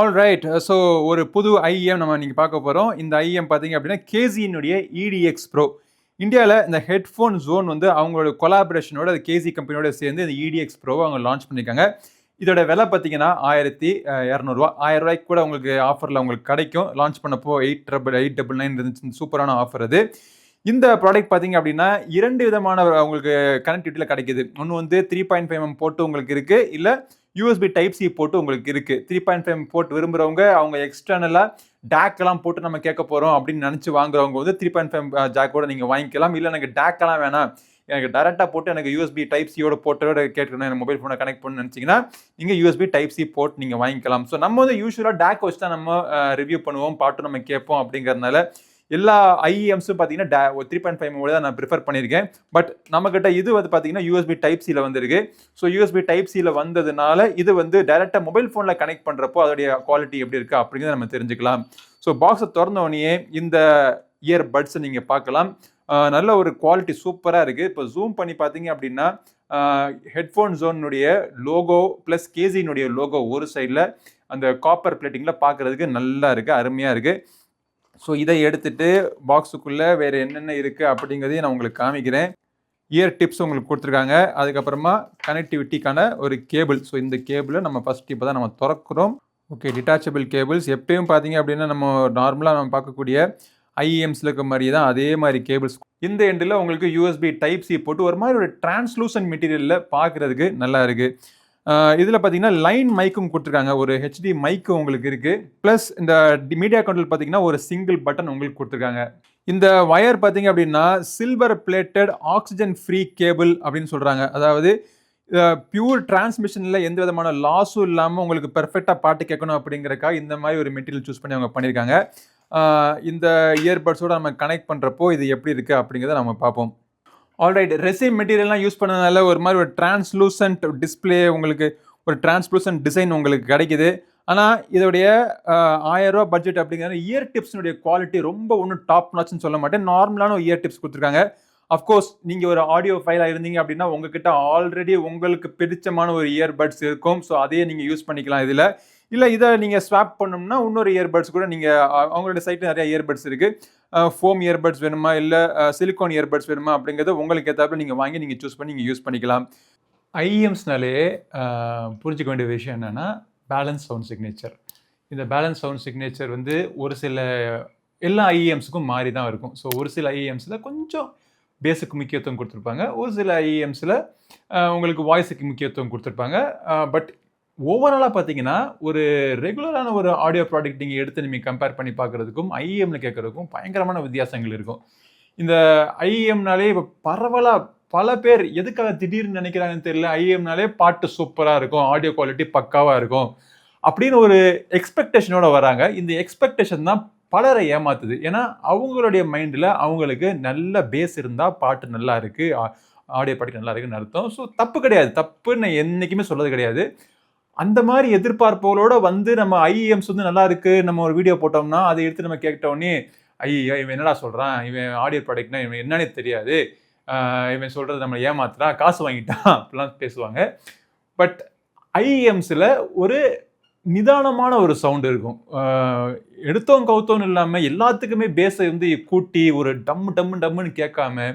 All right so ஒரு புது IIM நம்ம நீங்கள் பார்க்க போகிறோம் இந்த ஐஎம் பார்த்தீங்க அப்படின்னா கேசியினுடைய இடிஎக்ஸ் ப்ரோ இந்தியாவில் இந்த ஹெட்ஃபோன் ஜோன் வந்து அவங்களோட கொலாபரேஷனோட அது கேசி கம்பெனியோட சேர்ந்து இந்த இடிஎக்ஸ் ப்ரோவை அவங்க லான்ச் பண்ணியிருக்காங்க. இதோட விலை பார்த்தீங்கன்னா ஆயிரத்தி இரநூறுவா. ஆயிரம் ரூபாய்க்கு கூட உங்களுக்கு ஆஃபரில் உங்களுக்கு கிடைக்கும். லான்ச் பண்ணப்போ eight double eight double nine இருந்துச்சு. சூப்பரான ஆஃபர் அது. இந்த ப்ராடக்ட் பார்த்தீங்க அப்படின்னா இரண்டு விதமான உங்களுக்கு கனெக்டிவிட்டியில் கிடைக்குது. ஒன்று வந்து த்ரீ பாயிண்ட் ஃபைவ் எம் போட்டு உங்களுக்கு இருக்குது இல்லை யூஎஸ்பி டைப் சி போட்டு உங்களுக்கு இருக்குது த்ரீ பாயிண்ட் ஃபைவ் போட்டு விரும்புகிறவங்க அவங்க எக்ஸ்டர்னலாக டேக்கெல்லாம் போட்டு நம்ம கேட்க போகிறோம் அப்படின்னு நினச்சி வாங்குறவங்க வந்து த்ரீ பாயிண்ட் ஃபைவ் ஜாக்கோட நீங்கள் வாங்கிக்கலாம். இல்லை எனக்கு டேக்கெல்லாம் வேணாம். எனக்கு டேரெக்டாக போட்டு எனக்கு யூஎஸ்பி டைப் சியோட போட்டோட கேட்கணும் எனக்கு மொபைல் ஃபோனை கனெக்ட் பண்ணு நினச்சிங்கன்னா நீங்கள் யூஎஸ்பி டைப் சி போட்டு நீங்கள் வாங்கிக்கலாம். ஸோ நம்ம வந்து யூஸ்வலாக டேக் வச்சு தான் நம்ம ரிவ்யூ பண்ணுவோம் பாட்டு நம்ம கேட்போம் அப்படிங்கறதுனால எல்லா ஐஎம்ஸும் பார்த்தீங்கன்னா டே த்ரீ பாயிண்ட் ஃபைவ் தான் நான் ப்ரிஃபர் பண்ணியிருக்கேன். பட் நம்மக்கிட்ட இது வந்து பார்த்தீங்கன்னா யூஎஸ்பி டைப் சியில் வந்திருக்கு. ஸோ யூஎஸ்பி டைப் சியில் வந்ததுனால இது வந்து டைரெக்டாக மொபைல் ஃபோனில் கனெக்ட் பண்ணுறப்போ அதோடைய குவாலிட்டி எப்படி இருக்குது அப்படிங்கிறத நம்ம தெரிஞ்சுக்கலாம். ஸோ பாக்ஸை திறந்தோடனே இந்த இயர் பட்ஸை நீங்கள் பார்க்கலாம் நல்ல ஒரு குவாலிட்டி சூப்பராக இருக்குது இப்போ ஜூம் பண்ணி பார்த்தீங்க அப்படின்னா ஹெட்ஃபோன் ஜோனுடைய லோகோ ப்ளஸ் கேசியினுடைய லோகோ ஒரு சைடில் அந்த காப்பர் பிளேட்டிங்கில் பார்க்குறதுக்கு நல்லா இருக்குது அருமையாக இருக்குது ஸோ இதை எடுத்துட்டு பாக்ஸுக்குள்ளே வேறு என்னென்ன இருக்குது அப்படிங்கிறதையும் நான் உங்களுக்கு காமிக்கிறேன். இயர் டிப்ஸ் உங்களுக்கு கொடுத்துருக்காங்க. அதுக்கப்புறமா கனெக்டிவிட்டிக்கான ஒரு கேபிள் ஸோ இந்த கேபிளை நம்ம ஃபஸ்ட் இப்போ தான் நம்ம திறக்கிறோம். ஓகே டிட்டாச்சபிள் கேபிள்ஸ் எப்பயும் பார்த்தீங்க அப்படின்னா நம்ம நார்மலாக நம்ம பார்க்கக்கூடிய ஐஎம்ஸில் இருக்க மாதிரி தான் அதே மாதிரி கேபிள்ஸ் இந்த எண்டில் உங்களுக்கு யூஎஸ்பி டைப் சி போட்டு ஒரு மாதிரி ஒரு டிரான்ஸ்லூசன் மெட்டீரியலில் பார்க்குறதுக்கு நல்லா இருக்குது இதில் பார்த்தீங்கன்னா லைன் மைக்கும் கொடுத்துருக்காங்க. ஒரு ஹெச்டி மைக்கு உங்களுக்கு இருக்குது ப்ளஸ் இந்த மீடியா கண்ட்ரோல் பார்த்தீங்கன்னா ஒரு சிங்கிள் பட்டன் உங்களுக்கு கொடுத்துருக்காங்க. இந்த ஒயர் பார்த்தீங்க அப்படின்னா silver plated oxygen free cable அப்படின்னு சொல்கிறாங்க அதாவது பியூர் டிரான்ஸ்மிஷனில் எந்த விதமான லாஸும் இல்லாமல் உங்களுக்கு பெர்ஃபெக்டாக பாட்டு கேட்கணும் அப்படிங்கிறக்கா இந்த மாதிரி ஒரு மெட்டீரியல் சூஸ் பண்ணி அவங்க பண்ணியிருக்காங்க. இந்த இயர்பட்ஸோட நம்ம கனெக்ட் பண்ணுறப்போ இது எப்படி இருக்குது அப்படிங்கிறத நம்ம பார்ப்போம். ஆல்ரைட் ரெசிம் மெட்டீரியல்லாம் யூஸ் பண்ணதுனால ஒரு மாதிரி ஒரு டிரான்ஸ்லூசன்ட் டிஸ்ப்ளே உங்களுக்கு ஒரு டிரான்ஸ்லூசன்ட் டிசைன் உங்களுக்கு கிடைக்குது. ஆனால் இதோடைய ஆயிரம் ரூபா பட்ஜெட் அப்படிங்கிறது இயர் டிப்ஸினுடைய குவாலிட்டி ரொம்ப ஒன்றும் டாப் நாச்சுன்னு சொல்ல மாட்டேன். நார்மலான ஒரு இயர் டிப்ஸ் கொடுத்துருக்காங்க. அஃப்கோர்ஸ் நீங்கள் ஒரு ஆடியோ ஃபைலாக இருந்தீங்க அப்படின்னா உங்ககிட்ட ஆல்ரெடி உங்களுக்கு பிடிச்சமான ஒரு இயர்பட்ஸ் இருக்கும். ஸோ அதையே நீங்கள் யூஸ் பண்ணிக்கலாம் இதில். இல்லை இதை நீங்கள் ஸ்வாப் பண்ணோம்னா இன்னொரு இயர்பட்ஸ் கூட நீங்கள் அவங்களோட சைட்டில் நிறைய இயர்பட்ஸ் இருக்குது ஃபோம் இயர்பட்ஸ் வேணுமா? இல்லை சிலிக்கான் இயர்பட்ஸ் வேணுமா? அப்படிங்கிறத உங்களுக்கு ஏற்றாப்புல நீங்கள் வாங்கி நீங்கள் சூஸ் பண்ணி நீங்கள் யூஸ் பண்ணிக்கலாம். ஐஎம்ஸ்னாலே புரிஞ்சிக்க வேண்டிய விஷயம் என்னென்னா பேலன்ஸ் சவுண்ட் சிக்னேச்சர் இந்த பேலன்ஸ் சவுண்ட் சிக்னேச்சர் வந்து ஒரு சில எல்லா ஐஎம்ஸுக்கும் மாறி தான் இருக்கும். ஸோ ஒரு சில ஐஎம்ஸில் கொஞ்சம் பேஸுக்கு முக்கியத்துவம் கொடுத்துருப்பாங்க. ஒரு சில ஐஎம்ஸில் உங்களுக்கு வாய்ஸுக்கு முக்கியத்துவம் கொடுத்துருப்பாங்க. பட் ஓவராலாக பார்த்தீங்கன்னா ஒரு ரெகுலரான ஒரு ஆடியோ ப்ராடக்ட் நீங்கள் எடுத்து நீங்கள் கம்பேர் பண்ணி பார்க்குறதுக்கும் ஐஎம்ல கேட்குறதுக்கும் பயங்கரமான வித்தியாசங்கள் இருக்கும். இந்த ஐஎம்னாலே இப்போ பரவலாக பல பேர் எதுக்காக திடீர்னு நினைக்கிறாங்கன்னு தெரியல. ஐஎம்னாலே பாட்டு சூப்பராக இருக்கும். ஆடியோ குவாலிட்டி பக்காவாக இருக்கும். அப்படின்னு ஒரு எக்ஸ்பெக்டேஷனோட வராங்க. இந்த எக்ஸ்பெக்டேஷன் தான் பலரை ஏமாத்துது. ஏன்னா அவங்களுடைய மைண்டில் அவங்களுக்கு நல்ல பேஸ் இருந்தால் பாட்டு நல்லா இருக்குது ஆடியோ பாட்டு நல்லா இருக்குன்னு அர்த்தம். ஸோ தப்பு கிடையாது. தப்புன்னு என்றைக்குமே சொல்கிறது கிடையாது. அந்த மாதிரி எதிர்பார்ப்புகளோட வந்து நம்ம ஐஎம்ஸ் வந்து நல்லா இருக்கு. நம்ம ஒரு வீடியோ போட்டோம்னா அதை எடுத்து நம்ம கேட்டோடனே ஐயோ இவன் என்னடா சொல்கிறான் இவன் ஆடியோ ப்ராடக்ட்னா இவன் என்னன்னே தெரியாது. இவன் சொல்கிறது நம்மளை ஏமாத்துறான் காசு வாங்கிட்டான் அப்படிலாம் பேசுவாங்க. பட் ஐஎம்ஸில் ஒரு நிதானமான ஒரு சவுண்டு இருக்கும். எடுத்தோம் கவுத்தோன்னு இல்லாமல் எல்லாத்துக்குமே பேஸை வந்து கூட்டி ஒரு டம் டம்மு டம்முன்னு கேட்காம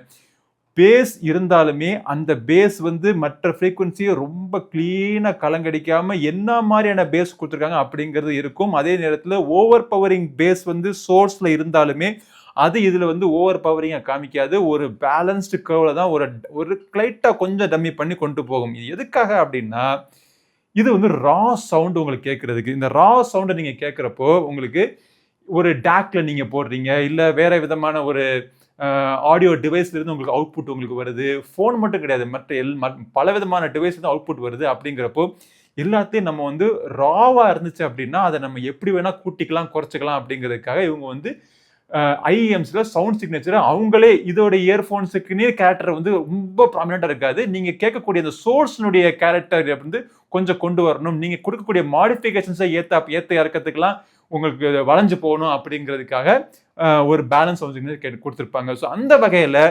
பேஸ் இருந்தாலுமே அந்த பேஸ் வந்து மற்ற ஃப்ரீக்குவன்சியை ரொம்ப க்ளீனாக கலங்கடிக்காமல் என்ன மாதிரியான பேஸ் கொடுத்துருக்காங்க அப்படிங்கிறது இருக்கும். அதே நேரத்தில் ஓவர் பவரிங் பேஸ் வந்து சோர்ஸில் இருந்தாலுமே அது இதில் வந்து ஓவர் பவரிங்கை காமிக்காது. ஒரு பேலன்ஸ்டு கர்வில் தான் ஒரு ஒரு கிளைட்டாக கொஞ்சம் டம்மி பண்ணி கொண்டு போகும். இது எதுக்காக அப்படின்னா இது வந்து ரா சவுண்டு உங்களுக்கு கேட்குறதுக்கு. இந்த ரா சவுண்டை நீங்கள் கேட்குறப்போ உங்களுக்கு ஒரு டேக்கில் நீங்கள் போடுறீங்க இல்லை வேறு விதமான ஒரு ஆடியோ டிவைஸ்லேருந்து உங்களுக்கு அவுட்புட் உங்களுக்கு வருது. ஃபோன் மட்டும் கிடையாது. மற்ற எல் ம- பல விதமான டிவைஸ்லேருந்து அவுட்புட் வருது அப்படிங்கிறப்போ எல்லாத்தையும் நம்ம வந்து ராவாக இருந்துச்சு அப்படின்னா அதை நம்ம எப்படி வேணால் கூட்டிக்கலாம் குறைச்சிக்கலாம் அப்படிங்கிறதுக்காக இவங்க வந்து ஐஎம்ஸில் சவுண்ட் சிக்னேச்சர் அவங்களே இதோட இயர்ஃபோன்ஸுக்குன்னே கேரக்டர் வந்து ரொம்ப ப்ராமினெண்ட்டாக இருக்காது. நீங்கள் கேட்கக்கூடிய அந்த சோர்ஸ்னுடைய கேரக்டர் வந்து கொஞ்சம் கொண்டு வரணும். நீங்கள் கொடுக்கக்கூடிய மாடிஃபிகேஷன்ஸை ஏற்ற ஏற்ற இறக்கத்துக்கெல்லாம் உங்களுக்கு வளைஞ்சு போகணும் அப்படிங்கிறதுக்காக ஒரு பேலன்ஸ் சவுண்ட் கேட்டு கொடுத்துருப்பாங்க. ஸோ அந்த வகையில்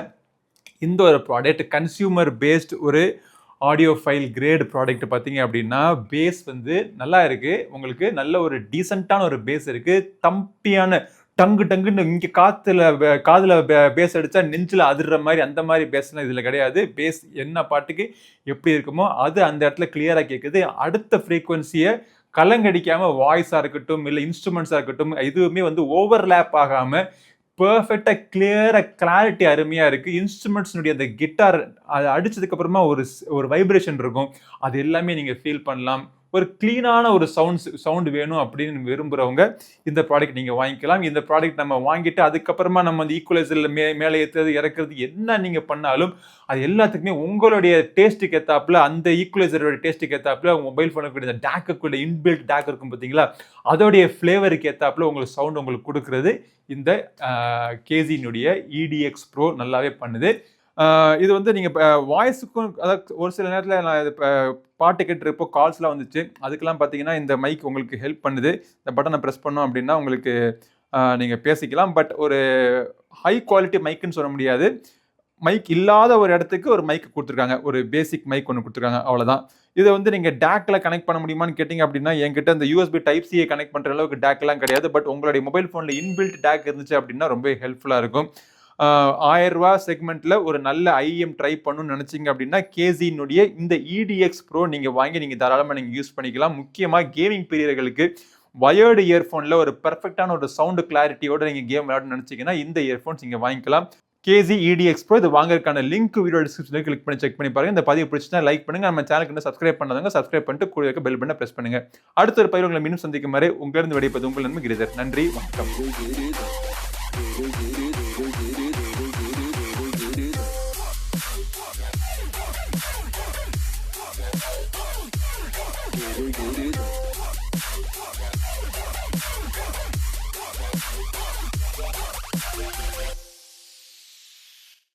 இந்த ஒரு ப்ராடக்ட் கன்சியூமர் பேஸ்ட் ஒரு ஆடியோ ஃபைல் கிரேட் ப்ராடக்ட் பார்த்தீங்க அப்படின்னா பேஸ் வந்து நல்லா இருக்குது உங்களுக்கு நல்ல ஒரு டீசெண்டான ஒரு பேஸ் இருக்குது தம்பியான டங்கு டங்குன்னு இங்கே காத்துல காதில் பே- பேஸ் அடித்தா நெஞ்சில் அதிர்ற மாதிரி அந்த மாதிரி பேஸ்லாம் இதில் கிடையாது. பேஸ் என்ன பாட்டுக்கு எப்படி இருக்குமோ அது அந்த இடத்துல கிளியராக கேட்குது அடுத்த ஃப்ரீக்குவன்சியை கலங்கடிக்காம வாய்ஸாக இருக்கட்டும் இல்லை இன்ஸ்ட்ருமெண்ட்ஸாக இருக்கட்டும் எதுவுமே வந்து ஓவர்லேப் ஆகாம பர்ஃபெக்டாக கிளியராக கிளாரிட்டி அருமையாக இருக்குது இன்ஸ்ட்ருமெண்ட்ஸ்னுடைய அந்த கிட்டார் அதை அடித்ததுக்கப்புறமா ஒரு ஒரு வைப்ரேஷன் இருக்கும். அது எல்லாமே நீங்கள் ஃபீல் பண்ணலாம். ஒரு க்ளீனான ஒரு சவுண்ட்ஸ் சவுண்ட் வேணும் அப்படின்னு விரும்புகிறவங்க இந்த ப்ராடக்ட் நீங்கள் வாங்கிக்கலாம். இந்த ப்ராடக்ட் நம்ம வாங்கிட்டு அதுக்கப்புறமா நம்ம அந்த ஈக்குவலைசரில் மே மேலே ஏற்றுறது இறக்குறது என்ன நீங்கள் பண்ணாலும் அது எல்லாத்துக்குமே உங்களுடைய டேஸ்ட்டுக்கு ஏற்றாப்புல அந்த ஈக்குவலைசரோட டேஸ்ட்டுக்கு ஏற்றாப்புல உங்கள் மொபைல் ஃபோனுக்கு இந்த டேக்குக்குள்ள இன்பில்ட் டேக் இருக்கும் பார்த்தீங்களா அதோடைய ஃப்ளேவருக்கு ஏற்றாப்புல உங்களுக்கு சவுண்ட் உங்களுக்கு கொடுக்குறது இந்த கேசினுடைய இடிஎக்ஸ் ப்ரோ நல்லாவே பண்ணுது. இது வந்து நீங்கள் வாய்ஸுக்கும் அதாவது ஒரு சில நேரத்தில் நான் இது இப்போ பாட்டு கேட்டுருப்போ கால்ஸ்லாம் வந்துச்சு. அதுக்கெல்லாம் பார்த்தீங்கன்னா இந்த மைக் உங்களுக்கு ஹெல்ப் பண்ணுது. இந்த பட்டனை ப்ரெஸ் பண்ணோம் அப்படின்னா உங்களுக்கு நீங்கள் பேசிக்கலாம். பட் ஒரு ஹை குவாலிட்டி மைக்குன்னு சொல்ல முடியாது. மைக் இல்லாத ஒரு இடத்துக்கு ஒரு மைக் கொடுத்துருக்காங்க. ஒரு பேசிக் மைக் ஒன்று கொடுத்துருக்காங்க. அவ்வளோதான் இதை வந்து நீங்கள் டேக்கில் கனெக்ட் பண்ண முடியுமான்னு கேட்டிங்க அப்படின்னா என்கிட்ட இந்த யூஎஸ்பி டைப் சியை கனெக்ட் பண்ணுற அளவுக்கு டேக்லாம் கிடையாது. பட் உங்களுடைய மொபைல் ஃபோனில் இன்பில்ட் டேக் இருந்துச்சு அப்படின்னா ரொம்ப ஹெல்ப்ஃபுல்லாக இருக்கும். ஆயிரம் ரூபா செக்மெண்ட்ல ஒரு நல்ல ஐஎம் ட்ரை பண்ணணும்னு நினைச்சீங்க அப்படின்னா கேசியினுடைய இந்த இடிஎக்ஸ் ப்ரோ நீங்க வாங்கி நீங்க தாராளமாக நீங்க யூஸ் பண்ணிக்கலாம். முக்கியமாக கேமிங் பிரியர்களுக்கு வயர்டு இயர்ஃபோனில் ஒரு பெர்ஃபெக்டான ஒரு சவுண்டு கிளாரிட்டியோட நீங்கள் கேம் விளையாடணும்னு நினச்சிங்கன்னா இந்த இயர்ஃபோன்ஸ் நீங்கள் வாங்கிக்கலாம். கேஜி இடிஎக்ஸ் ப்ரோ இது வாங்குறதுக்கான லிங்க் வீடியோ டிஸ்கிரிப்ஷனில் கிளிக் பண்ணி செக் பண்ணி பாருங்க. இந்த பதிவு பிடிச்சினா லைக் பண்ணுங்க. நம்ம சேனலுக்கு இன்னும் சப்ஸ்கிரைப் பண்ணாதவங்க சப்ஸ்கிரைப் பண்ணிட்டு கூட இருக்க பெல் பண்ண ப்ரெஸ் பண்ணுங்க. அடுத்த ஒரு பயிர் உங்களை மீண்டும் சந்திக்கும் வரை உங்களிருந்து வெடிப்பது உங்கள் நன்மை கிரிதர். நன்றி வணக்கம். Here we go, dude.